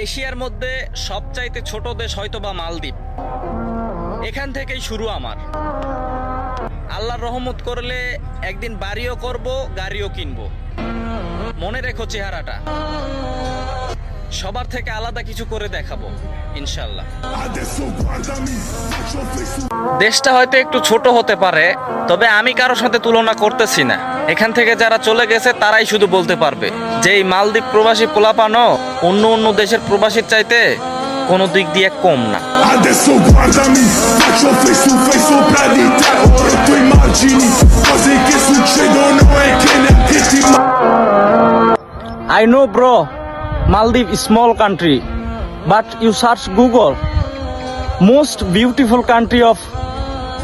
এশিয়ার মধ্যে সবচাইতে ছোট দেশ হয়তো বা মালদ্বীপ। এখান থেকেই শুরু আমার। আল্লাহর রহমত করলে একদিন বাড়িও করব, গাড়িও কিনবো। মনে রেখো চেহারাটা। সবার থেকে আলাদা কিছু করে দেখাবো ইনশাল্লাহ দেশটা হয়তো একটু ছোট হতে পারে, তবে আমি কারোর সাথে তুলনা করতেছি না। এখান থেকে যারা চলে গেছে, তারাই শুধু বলতে পারবে যে এই মালদ্বীপ প্রবাসী পোলাপানো অন্য অন্য দেশের প্রবাসীর চাইতে কোনো দিক দিয়ে কম না। I know bro Maldives small country but you search Google most beautiful country of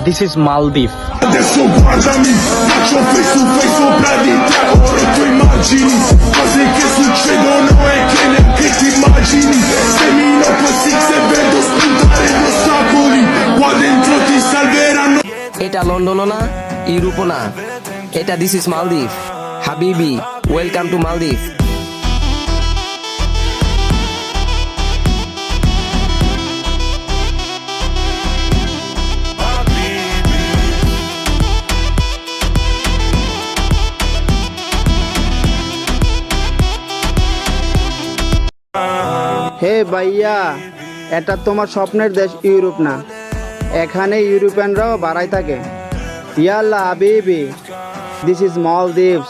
succedono e che neanche ti I know bro, Maldives is small country, but you search Google, most beautiful country of this is Maldives. Adesso guardami, faccio face to face sopra di te Ora tu immagini cose che succedono e che neanche ti immagini Semino così se vedo spuntare gli ostacoli Qua dentro ti salveranno এটা লন্ডনও না ইউরোপও না এটা this is মালদ্বীপ হাবিবি welcome to মালদ্বীপ হে ভাইয়া, এটা তোমার স্বপ্নের দেশ ইউরোপ না। এখানে ইউরোপিয়ানরাও বাড়াই থাকে। ইয়াল্লা আবিবি দিস ইজ মলদ্বীপস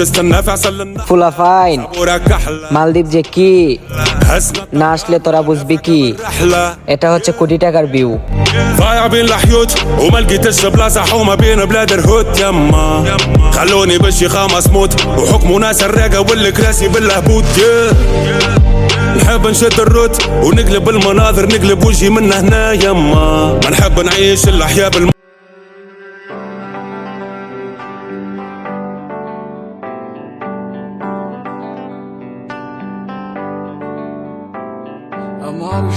دق دست النافع سلنا ফুলাফাইন وراك احلى মালদ্বীপ যে কি هسنا না আসলে তোরা বুঝবি কি رحله এটা হচ্ছে কোটি টাকার ভিউ ضايع بين الحيوت وما لقيتش بلاصه حومه بين بلاد الهوت يما خلوني بشي خامس موت وحكموا ناس الراقه والكراسي بالهبوط yeah. نحب نشد الروت ونقلب المناظر نقلب وجهي من هنا يما ما نحب نعيش الاحياء بالم...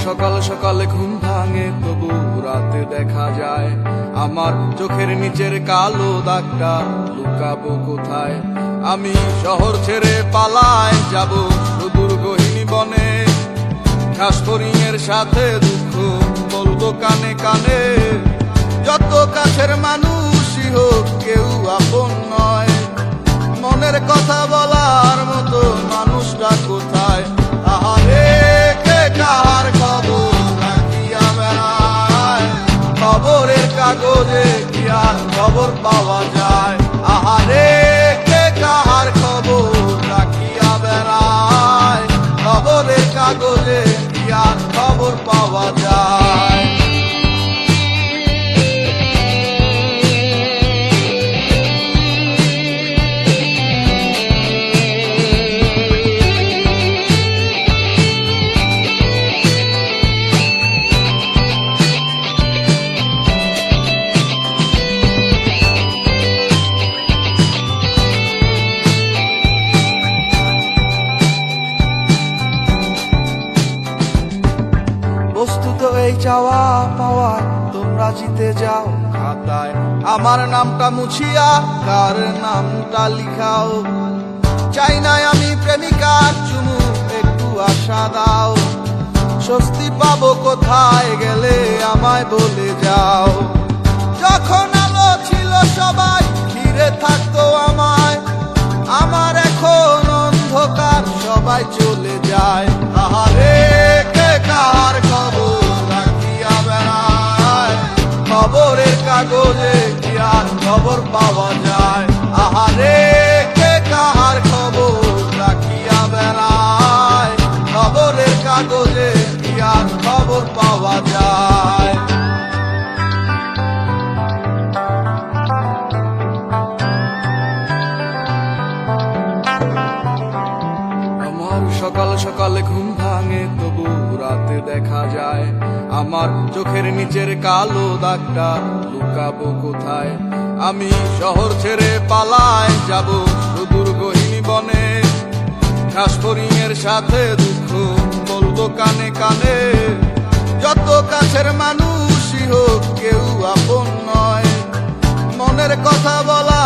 সকাল সকালে ঘুম ভাঙে, তবু রাতে দেখা যায়। আমার চোখের নিচের কালো দাগটা লুকাবো কোথায়? আমি শহর ছেড়ে পালায় যাব সুদূর গহিনী বনে। ঘাস সাথে দুঃখ বলব কানে কানে। যত কাছের মানুষই হোক, কেউ আপন নয়। মনের কথা বলার কাগজে কি আর খবর পাওয়া যায়। আহারে, কে কাহার খবর রাখিয়া বেড়ায়? খবরের কাগজে কি আর খবর পাওয়া যায়। বস্তুত এই চাওয়া পাওয়া, তোমরা জিতে যাও খাতায়। আমার নামটা মুছিয়া, কার নামটা লিখাও। চাই নাই আমি প্রেমিকার চুমু, একটু আশা দাও। স্বস্তি পাবো কোথায় গেলে আমায় বলে যাও। যখন আলো ছিল সবাই খবরের কাগজে কি আর খবর পাওয়া যায়? আহারে, কে কাহার খবর রাখিয়া বেড়ায়? খবরের কাগজে কি আর খবর পাওয়া যায়? সকাল সকালে ঘুম ভাঙে, তবু রাতে দেখা যায়। আমার চোখের নিচের কালো দাগটা লুকাবো কোথায়? আমি শহর ছেড়ে পালায় যাব সুদূর গহিনী বনে। কাশফরিং এর সাথে দুঃখ বলব কানে কানে। যত কাছের মানুষই হোক, কেউ আপন নয়। মনের কথা বলা